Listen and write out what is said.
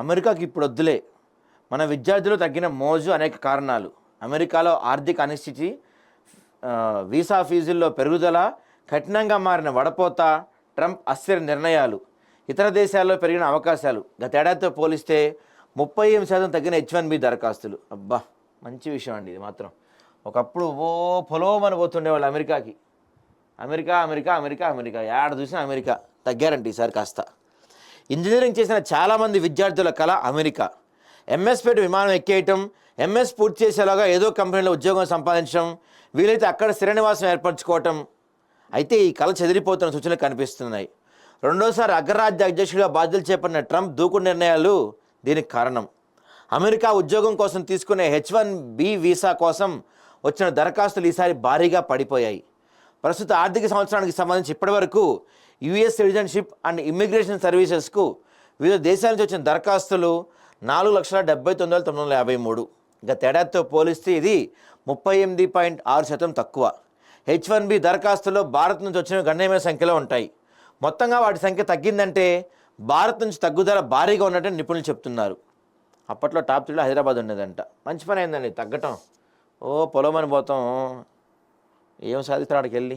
అమెరికాకి ఇప్పుడు వద్దులే. మన విద్యార్థులు తగ్గిన మోజు అనేక కారణాలు. అమెరికాలో ఆర్థిక అనిశ్చితి వీసా ఫీజుల్లో పెరుగుదల కఠినంగా మారిన వడపోత ట్రంప్ అస్థిర నిర్ణయాలు ఇతర దేశాల్లో పెరిగిన అవకాశాలు. గతేడాదితో పోలిస్తే ముప్పై ఎనిమిది శాతం తగ్గిన హెచ్ వన్ బి దరఖాస్తులు. అబ్బా మంచి విషయం అండి ఇది మాత్రం. ఒకప్పుడు ఓ పొలోమని పోతుండేవాళ్ళు అమెరికాకి. America America America America. ఏడ చూసినా అమెరికా. తగ్గారంట ఈసారి కాస్త. ఇంజనీరింగ్ చేసిన చాలామంది విద్యార్థుల కళ అమెరికా. ఎంఎస్పేట విమానం ఎక్కేయటం ఎంఎస్ పూర్తి చేసేలాగా ఏదో కంపెనీలో ఉద్యోగం సంపాదించడం వీలైతే అక్కడ స్థిర నివాసం ఏర్పరచుకోవటం. అయితే ఈ కళ చెదిరిపోతున్న సూచనలు కనిపిస్తున్నాయి. రెండోసారి అగ్రరాజ్య అధ్యక్షుడిగా బాధ్యతలు చేపట్టిన ట్రంప్ దూకుడు నిర్ణయాలు దీనికి కారణం. అమెరికా ఉద్యోగం కోసం తీసుకునే హెచ్ వన్ బి వీసా కోసం వచ్చిన దరఖాస్తులు ఈసారి భారీగా పడిపోయాయి. ప్రస్తుత ఆర్థిక సంవత్సరానికి సంబంధించి ఇప్పటివరకు యుఎస్ సిటిజన్షిప్ అండ్ ఇమ్మిగ్రేషన్ సర్వీసెస్కు వివిధ దేశాల నుంచి వచ్చిన దరఖాస్తులు నాలుగు లక్షల డెబ్బై తొమ్మిది వేల తొమ్మిది వందల యాభై మూడు. గత ఏడాదితో పోలిస్తే ఇది ముప్పై ఎనిమిది పాయింట్ ఆరు శాతం తక్కువ. హెచ్ వన్ బి దరఖాస్తులో భారత్ నుంచి వచ్చిన గణనీయమైన సంఖ్యలో ఉంటాయి. మొత్తంగా వాటి సంఖ్య తగ్గిందంటే భారత్ నుంచి తగ్గుదల భారీగా ఉన్నట్టు నిపుణులు చెప్తున్నారు. అప్పట్లో టాప్ త్రీలో హైదరాబాద్ ఉండేదంట. మంచి పని అయిందండి తగ్గటం. ఓ పొలం అని పోతాం. ఏం సాధిస్తాడు ఆడికి వెళ్ళి